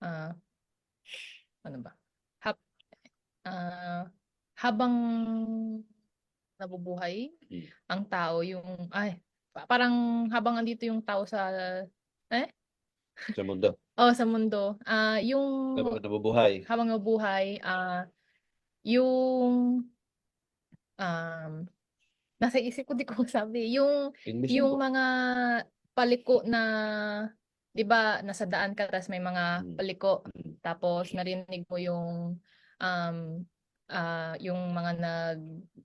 ah, ano ba? Hap, ah, habang nabubuhay Hmm. ang tao yung ay pa- parang habang andito yung tao sa Sa mundo. oh sa mundo ah yung Habang nabubuhay. habang nabubuhay ah yung um nasa isip ko di ko masabi yung English yung mga paliko na 'di ba nasa daan ka tapos may mga Mm. paliko Mm. tapos narinig mo yung um ah yung mga nag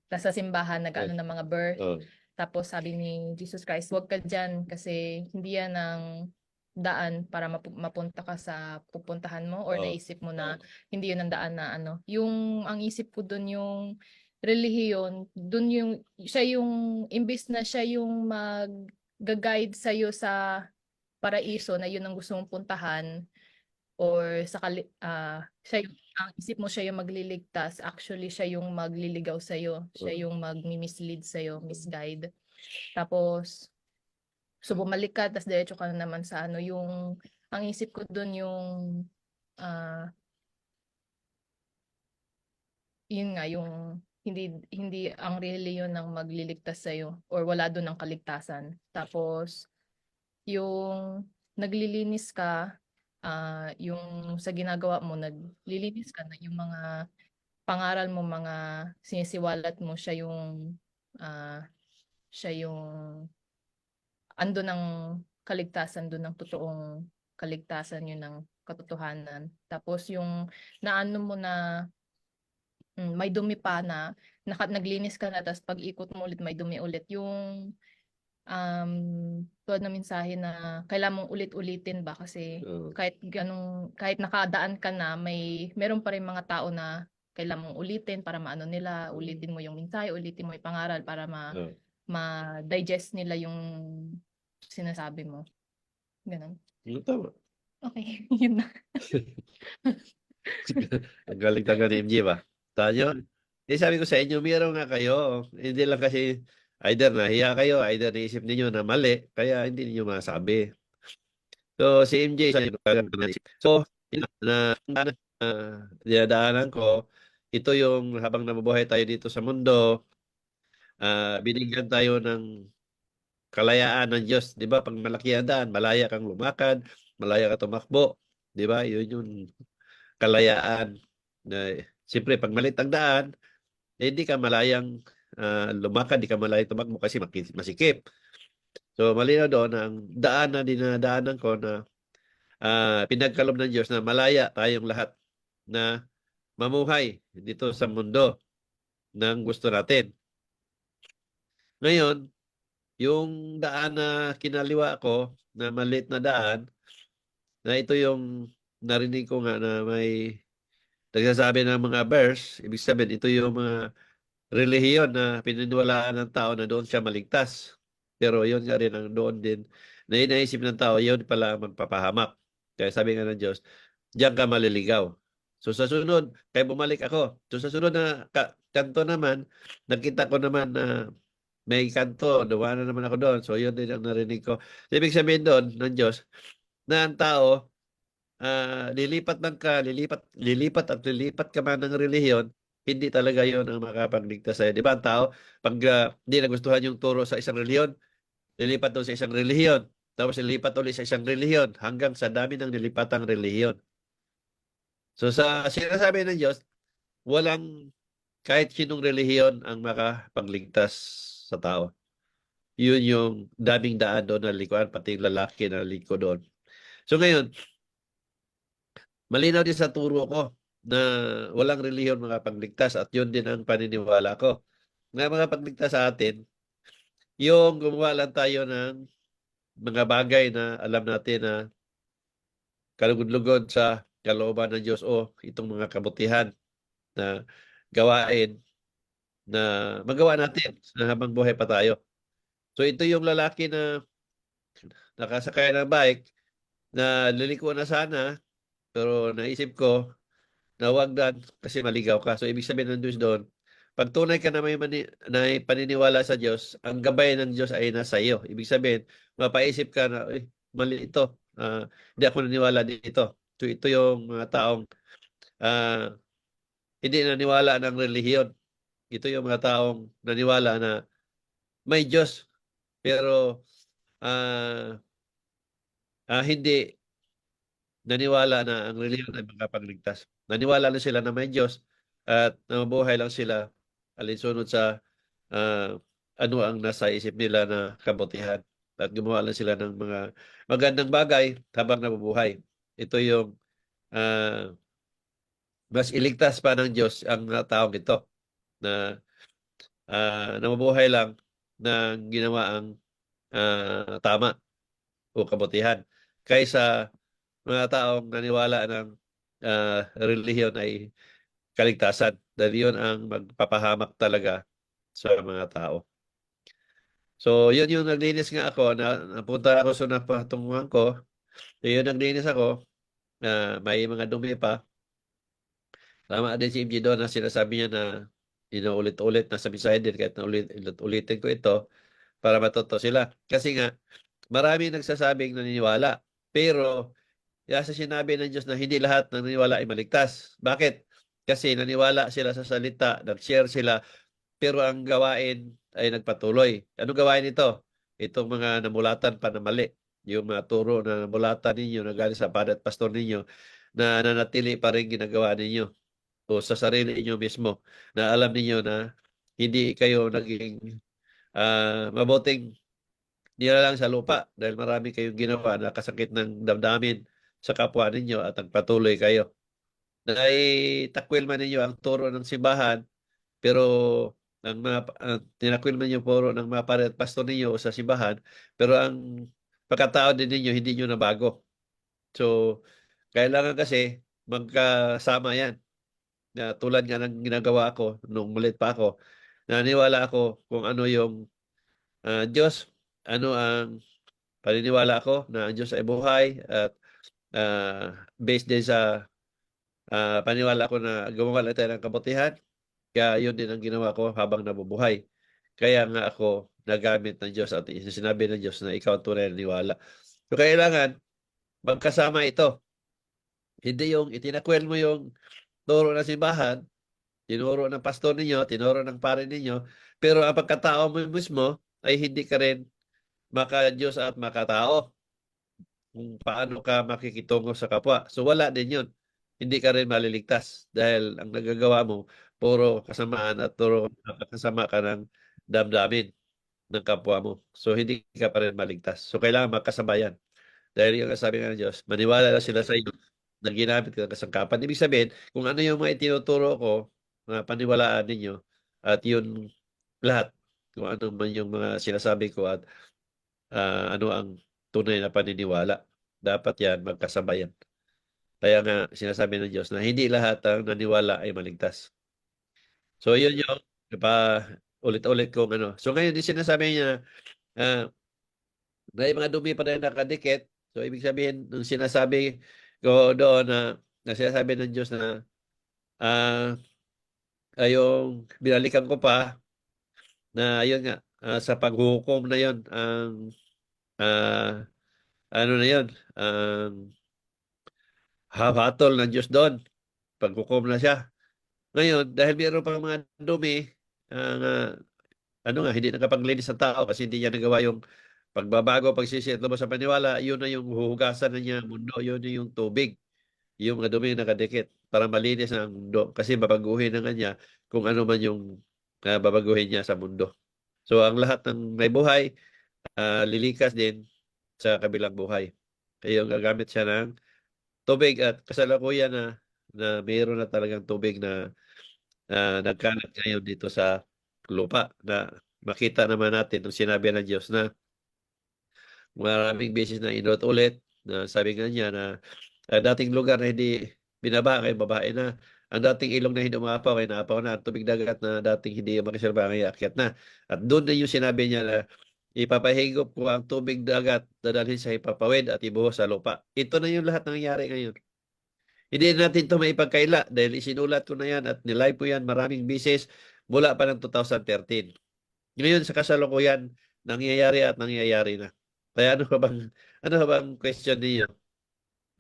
nasa simbahan nag ano ng mga birth Oh. tapos sabi ni Jesus Christ huwag ka diyan kasi hindi yan ang daan para mapu- mapunta ka sa pupuntahan mo or Oo. naisip mo na hindi yun ang daan na ano yung ang isip ko dun yung relihiyon dun yung siya yung imbis na siya yung mag-guide sa sa paraiso na yun ang gusto mong puntahan or sa ah, siya yung, ang isip mo siya yung magliligtas actually siya yung magliligaw sa siya Oo. yung magmi-mislead sa misguide tapos so bumalik ka tapos diretso ka na naman sa ano yung ang isip ko doon yung ah yun nga yung hindi hindi ang reliyon ng magliligtas sa or wala doon ang kaligtasan tapos yung naglilinis ka ah yung sa ginagawa mo naglilinis ka na yung mga pangaral mo mga sinisiwalat mo siya yung ah siya yung ando ng kaligtasan doon ng totoong kaligtasan yun ng katotohanan. Tapos yung naano mo na mm, may dumi pa na naka, naglinis ka na tapos pag ikot mo ulit may dumi ulit. Yung um tulad ng mensahe na kailangan mong ulit-ulitin ba kasi Oh. kahit ganong kahit nakadaan ka na may meron pa rin mga tao na kailangan mong ulitin para maano nila ulitin mo yung mensahe ulitin mo yung pangaral para ma Oh. ma-digest nila yung sinasabi mo ganun Ano tama? okay yun na Ang galing talaga ni MJ ba? Tayo. Eh sabi ko sa inyo, meron nga kayo. Hindi lang kasi either nahiya kayo, either naisip ninyo na mali, kaya hindi niyo masabi. So si MJ, so na, na, na dinadaanan ko, ito yung habang nabubuhay tayo dito sa mundo, ah binigyan tayo ng kalayaan ng Diyos, 'di ba? Pag malaki ang daan, malaya kang lumakad, malaya ka tumakbo, 'di ba? Yun yung kalayaan na siyempre pag malit ang daan, eh, hindi ka malayang ah, lumakad, hindi ka malayang tumakbo kasi masikip. So malinaw doon ang daan na dinadaanan ko na ah, pinagkaloob ng Diyos na malaya tayong lahat na mamuhay dito sa mundo ng gusto natin. Ngayon, yung daan na kinaliwa ko, na maliit na daan, na ito yung narinig ko nga na may nagsasabi ng mga verse, ibig sabihin, ito yung mga relihiyon na pininiwalaan ng tao na doon siya maligtas. Pero yun nga rin ang doon din na inaisip ng tao, yun pala magpapahamak. Kaya sabi nga ng Diyos, diyan ka maliligaw. So sa sunod, kaya bumalik ako. So sa sunod na ka- kanto naman, nakita ko naman na may kanto, duwa na naman ako doon. So yun din ang narinig ko. Ibig sabihin doon ng Diyos, na ang tao, ah, lilipat ng ka, lilipat, lilipat at lilipat ka man ng relihiyon, hindi talaga yon ang makapagligtas sa'yo. Di ba ang tao, pag ah, hindi nagustuhan yung turo sa isang relihiyon, lilipat doon sa isang relihiyon. Tapos lilipat ulit sa isang relihiyon hanggang sa dami ng nilipatang relihiyon. So sa sinasabi ng Diyos, walang kahit sinong relihiyon ang makapagligtas sa tao. Yun yung daming daan doon na likuan, pati lalaki na liko doon. So ngayon, malinaw din sa turo ko na walang relihiyon makapagligtas at yun din ang paniniwala ko. Nga mga pagligtas sa atin, yung gumawa lang tayo ng mga bagay na alam natin na kalugod-lugod sa kalooban ng Diyos o itong mga kabutihan na gawain na magawa natin na habang buhay pa tayo. So ito yung lalaki na nakasakay ng bike na liliko na sana pero naisip ko na wag na kasi maligaw ka. So ibig sabihin ng doon, pag tunay ka na may, mani, na may paniniwala sa Diyos, ang gabay ng Diyos ay nasa iyo. Ibig sabihin, mapaisip ka na, eh, mali ito. Ah, hindi ako naniniwala dito. So ito yung mga taong ah, hindi naniwala ng relihiyon. Ito yung mga taong naniwala na may Diyos pero ah ah, hindi naniwala na ang relihiyon ay makapagligtas. Naniwala na sila na may Diyos at nabubuhay lang sila alinsunod sa ah, ano ang nasa isip nila na kabutihan at gumawa lang sila ng mga magandang bagay habang nabubuhay. Ito yung ah, mas iligtas pa ng Diyos ang mga taong ito na ah, nabubuhay lang ng ginawa ang ah, tama o kabutihan kaysa mga taong naniwala ng ah, relihiyon ay kaligtasan dahil yun ang magpapahamak talaga sa mga tao. So, yun yung naglinis nga ako, na, napunta ako sa napatunguhan ko, yun naglinis ako, na may mga dumi pa. Tama din si MG doon na sinasabi niya na inuulit-ulit na sa mensahe din kahit na ulit, ulitin ko ito para matuto sila. Kasi nga, marami nagsasabing naniniwala. Pero, ya sa sinabi ng Diyos na hindi lahat ng naniniwala ay maligtas. Bakit? Kasi naniwala sila sa salita, nag-share sila, pero ang gawain ay nagpatuloy. Anong gawain ito? Itong mga namulatan pa na mali. Yung mga turo na namulatan ninyo na galing sa padre at pastor ninyo na nanatili pa rin ginagawa ninyo o sa sarili ninyo mismo na alam ninyo na hindi kayo naging ah, mabuting nilalang sa lupa dahil marami kayong ginawa na kasakit ng damdamin sa kapwa ninyo at nagpatuloy kayo. Naitakwil man ninyo ang turo ng simbahan pero ang mga uh, tinakwil man yung puro ng mga pare at pastor ninyo sa simbahan pero ang pagkatao din ninyo hindi nyo nabago. So, kailangan kasi magkasama yan. Na tulad nga ng ginagawa ko nung mulit pa ako, naniwala ako kung ano yung ah, Diyos, ano ang paniniwala ko na ang Diyos ay buhay at ah, based din sa ah, paniniwala ko na gumawa lang tayo ng kabutihan. Kaya yun din ang ginawa ko habang nabubuhay. Kaya nga ako nagamit ng Diyos at sinabi ng Diyos na ikaw tunay na niwala. So kailangan magkasama ito. Hindi yung itinakwel mo yung turo ng simbahan, tinuro ng pastor ninyo, tinuro ng pare ninyo, pero ang pagkatao mo mismo ay hindi ka rin maka-Diyos at makatao. Kung paano ka makikitungo sa kapwa. So wala din yun. Hindi ka rin maliligtas dahil ang nagagawa mo puro kasamaan at puro kasama ka ng damdamin ng kapwa mo. So hindi ka pa rin maligtas. So kailangan magkasabayan. Dahil yung sabi ng Diyos, maniwala na sila sa iyo na ginamit ka ng kasangkapan. Ibig sabihin, kung ano yung mga itinuturo ko, mga paniwalaan ninyo, at yun lahat, kung ano man yung mga sinasabi ko at ah, ano ang tunay na paniniwala. Dapat yan magkasabayan. Kaya nga sinasabi ng Diyos na hindi lahat ang naniwala ay maligtas. So yun yung pa ulit-ulit kong ano. So ngayon din sinasabi niya ah, na yung mga dumi pa rin nakadikit. So ibig sabihin nung sinasabi ko doon na, na sinasabi ng Diyos na ah ay yung binalikan ko pa na ayun nga ah, sa paghukom na yon ang ah, ano na yon ang hahatol ng Diyos doon. Paghukom na siya. Ngayon dahil mayroon pang mga dumi ang ah, ano nga hindi nakapaglinis ng tao kasi hindi niya nagawa yung pagbabago pagsisi at lumos sa paniwala yun na yung huhugasan na niya ang mundo yun na yung tubig yung mga dumi nakadikit para malinis ang mundo kasi babaguhin na nga niya kung ano man yung ah, babaguhin niya sa mundo. So ang lahat ng may buhay ah, lilikas din sa kabilang buhay. Kaya gagamit siya ng tubig at kasalukuyan na na mayroon na talagang tubig na ah, nagkalat ngayon dito sa lupa na makita naman natin nung sinabi ng Diyos na maraming beses na inot ulit na sabi nga niya na ah, dating lugar na hindi binaba kay babae na. Ang dating ilong na hindi umapaw ay naapaw na. At tubig dagat na dating hindi makisalba ay akyat na. At doon na yung sinabi niya na ipapahigop ko ang tubig dagat dadalhin sa ipapawid at ibuhos sa lupa ito na yung lahat nangyayari ngayon hindi natin ito maipagkaila dahil isinulat ko na yan at nilive ko yan maraming beses mula pa ng 2013 ngayon sa kasalukuyan nangyayari at nangyayari na kaya ano ba bang ano ba bang question niyo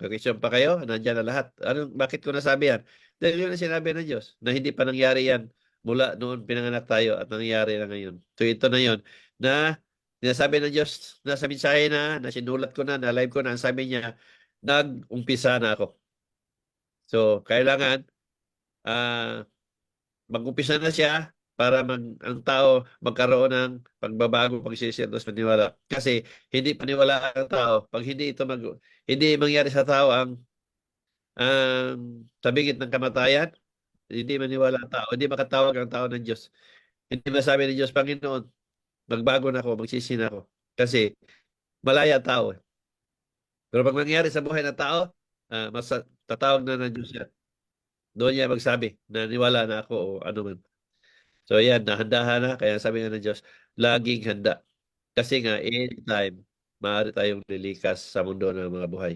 Question pa kayo? Nandiyan na lahat. Anong, bakit ko nasabi yan? Dahil yun ang sinabi ng Diyos na hindi pa nangyari yan mula noon pinanganak tayo at nangyari na ngayon. So ito na yon na sinasabi ng Diyos na sa mensahe na, na sinulat ko na, na live ko na, ang sabi niya, nag-umpisa na ako. So, kailangan ah mag-umpisa na siya para mag, ang tao magkaroon ng pagbabago, pagsisirdos, paniwala. Kasi hindi paniwala ang tao. Pag hindi ito mag, hindi mangyari sa tao ang ang tabingit ng kamatayan, hindi maniwala ang tao, hindi makatawag ang tao ng Diyos. Hindi masabi ng Diyos, Panginoon, magbago na ako, magsisi na ako. Kasi malaya ang tao. eh. Pero pag mangyari sa buhay ng tao, ah, mas tatawag na ng Diyos yan. Doon niya magsabi na niwala na ako o ano man. So yan, nahandahan na. Kaya sabi nga ng Diyos, laging handa. Kasi nga, anytime, maaari tayong lilikas sa mundo ng mga buhay.